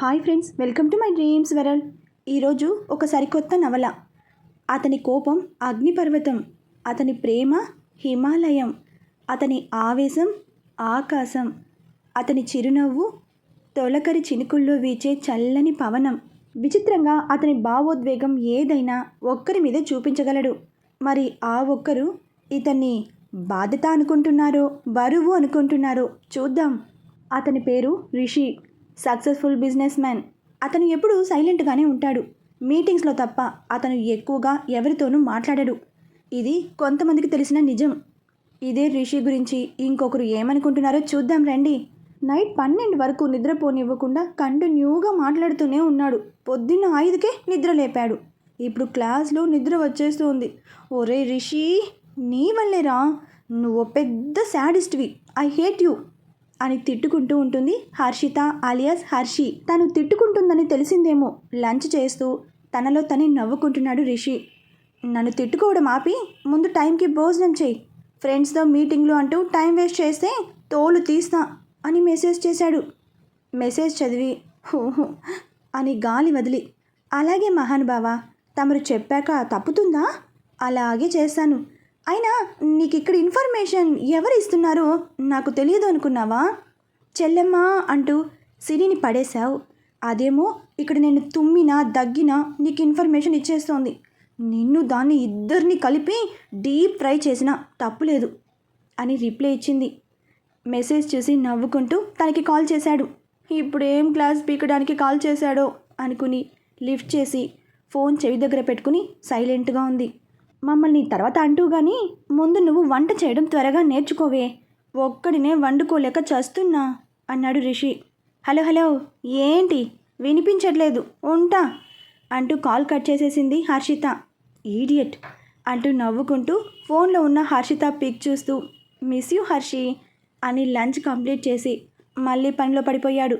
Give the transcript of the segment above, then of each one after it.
Hi friends welcome to my dreams viral ఈరోజు ఒక సరికొత్త నవల. అతని కోపం అగ్నిపర్వతం అతని ప్రేమ హిమాలయం అతని ఆవేశం ఆకాశం అతని చిరునవ్వు తొలకరి చినుకుల్లో వీచే చల్లని పవనం. విచిత్రంగా అతని భావోద్వేగం ఏదైనా ఒక్కరి మీద చూపించగలడు. మరి ఆ ఒక్కరు ఇతన్ని బాధ్యత అనుకుంటున్నారో బరువు అనుకుంటున్నారో చూద్దాం. అతని పేరు రిషి. Successful business man. అతను ఎప్పుడూ సైలెంట్గానే ఉంటాడు. మీటింగ్స్లో తప్ప అతను ఎక్కువగా ఎవరితోనూ మాట్లాడడు. ఇది కొంతమందికి తెలిసిన నిజం. ఇదే రిషి గురించి ఇంకొకరు ఏమనుకుంటున్నారో చూద్దాం రండి. నైట్ పన్నెండు వరకు నిద్రపోనివ్వకుండా కంటిన్యూగా మాట్లాడుతూనే ఉన్నాడు. పొద్దున్న ఐదుకే నిద్ర లేపాడు ఇప్పుడు క్లాస్లో నిద్ర వచ్చేస్తుంది. ఒరే రిషి నీ వల్లేరా? నువ్వు పెద్ద శాడిస్ట్వి. I hate you. అని తిట్టుకుంటూ ఉంటుంది హర్షిత అలియాస్ హర్షి. తను తిట్టుకుంటుందని తెలిసిందేమో. లంచ్ చేస్తూ తనలో తనే నవ్వుకుంటున్నాడు రిషి. నన్ను తిట్టుకోవడం ఆపి ముందు టైంకి భోజనం చేయి. ఫ్రెండ్స్తో మీటింగ్లు అంటూ టైం వేస్ట్ చేస్తే తోలు తీస్తా అని మెసేజ్ చేశాడు. మెసేజ్ చదివి హోహో అని గాలి వదిలి అలాగే మహానుభావ తమరు చెప్పాక తప్పుతుందా? అలాగే చేస్తాను. అయినా నీకు ఇక్కడ ఇన్ఫర్మేషన్ ఎవరు ఇస్తున్నారో నాకు తెలియదు అనుకున్నావా? చెల్లెమ్మా అంటూ సిరిని పడేశావు. అదేమో ఇక్కడ నేను తుమ్మినా దగ్గినా నీకు ఇన్ఫర్మేషన్ ఇచ్చేస్తోంది. నిన్ను దాన్ని ఇద్దరిని కలిపి డీప్ ఫ్రై చేసినా తప్పులేదు అని రిప్లై ఇచ్చింది. మెసేజ్ చూసి నవ్వుకుంటూ తనకి కాల్ చేశాడు. ఇప్పుడు ఏం క్లాస్ పీకడానికి కాల్ చేశాడో అనుకుని లిఫ్ట్ చేసి ఫోన్ చెవి దగ్గర పెట్టుకుని సైలెంట్గా ఉంది. మమ్మల్ని తర్వాత అంటూ కానీ ముందు నువ్వు వంట చేయడం త్వరగా నేర్చుకోవే. ఒక్కడినే వండుకోలేక చస్తున్నా అన్నాడు రిషి. హలో హలో ఏంటి? వినిపించట్లేదు. ఉంటా అంటూ కాల్ కట్ చేసేసింది హర్షిత. ఈడియట్ అంటూ నవ్వుకుంటూ ఫోన్లో ఉన్న హర్షిత పిక్ చూస్తూ మిస్ యూ హర్షి అని లంచ్ కంప్లీట్ చేసి మళ్ళీ పనిలో పడిపోయాడు.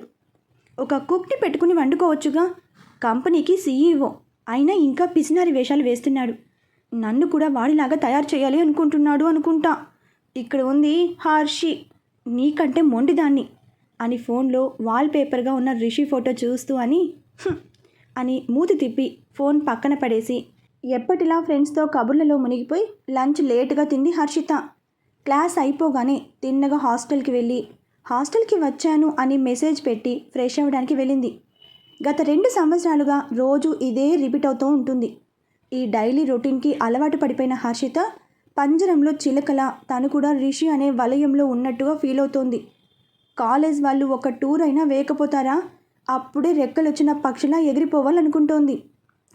ఒక కుక్ని పెట్టుకుని వండుకోవచ్చుగా. కంపెనీకి సీఈఓ అయినా ఇంకా పిసినారి వేషాలు వేస్తున్నాడు. నన్ను కూడా వాడిలాగా తయారు చేయాలి అనుకుంటున్నాడు అనుకుంటా. ఇక్కడ ఉంది హర్షి. నీకంటే మొండిదాన్ని. అని ఫోన్లో వాల్పేపర్గా ఉన్న రిషి ఫోటో చూస్తూ అని అని మూతి తిప్పి ఫోన్ పక్కన పడేసి ఎప్పటిలా ఫ్రెండ్స్తో కబుర్లలో మునిగిపోయి లంచ్ లేటుగా తింది హర్షిత. క్లాస్ అయిపోగానే తిన్నగా హాస్టల్కి వెళ్ళి హాస్టల్కి వచ్చాను అని మెసేజ్ పెట్టి ఫ్రెష్ అవ్వడానికి వెళ్ళింది. గత రెండు సంవత్సరాలుగా రోజు ఇదే రిపీట్ అవుతూ ఉంటుంది. ఈ డైలీ రొటీన్కి అలవాటు పడిపోయిన హర్షిత పంజరంలో చిలకల తను కూడా రిషి అనే వలయంలో ఉన్నట్టుగా ఫీల్ అవుతోంది. కాలేజ్ వాళ్ళు ఒక టూర్ అయినా వేయకపోతారా? అప్పుడే రెక్కలొచ్చిన పక్షిలా ఎగిరిపోవాలనుకుంటోంది.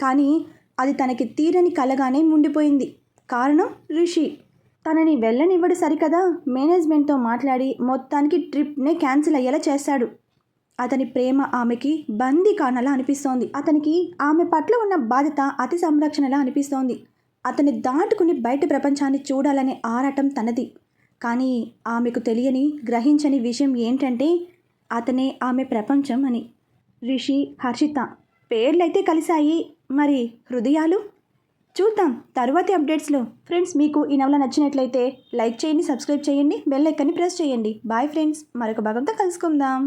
కానీ అది తనకి తీరని కలగానే ఉండిపోయింది కారణం రిషి. తనని వెళ్ళనివ్వడు సరికదా? మేనేజ్మెంట్తో మాట్లాడి మొత్తానికి ట్రిప్నే క్యాన్సిల్ అయ్యేలా చేశాడు అతని ప్రేమ ఆమెకి బందీ కానలా అనిపిస్తోంది. అతనికి ఆమె పట్ల ఉన్న బాధ్యత అతి సంరక్షణలా అనిపిస్తోంది. అతని దాటుకుని బయట ప్రపంచాన్ని చూడాలనే ఆరాటం తనది. కానీ ఆమెకు తెలియని గ్రహించని విషయం ఏంటంటే అతనే ఆమె ప్రపంచం అని. రిషి హర్షిత పేర్లైతే కలిశాయి. మరి హృదయాలు? చూద్దాం తరువాతి అప్డేట్స్లో. ఫ్రెండ్స్ మీకు ఈ నవల నచ్చినట్లయితే లైక్ చేయండి సబ్స్క్రైబ్ చేయండి బెల్ ఐకన్ని ప్రెస్ చేయండి. బాయ్ ఫ్రెండ్స్ మరొక భాగంతో కలుసుకుందాం.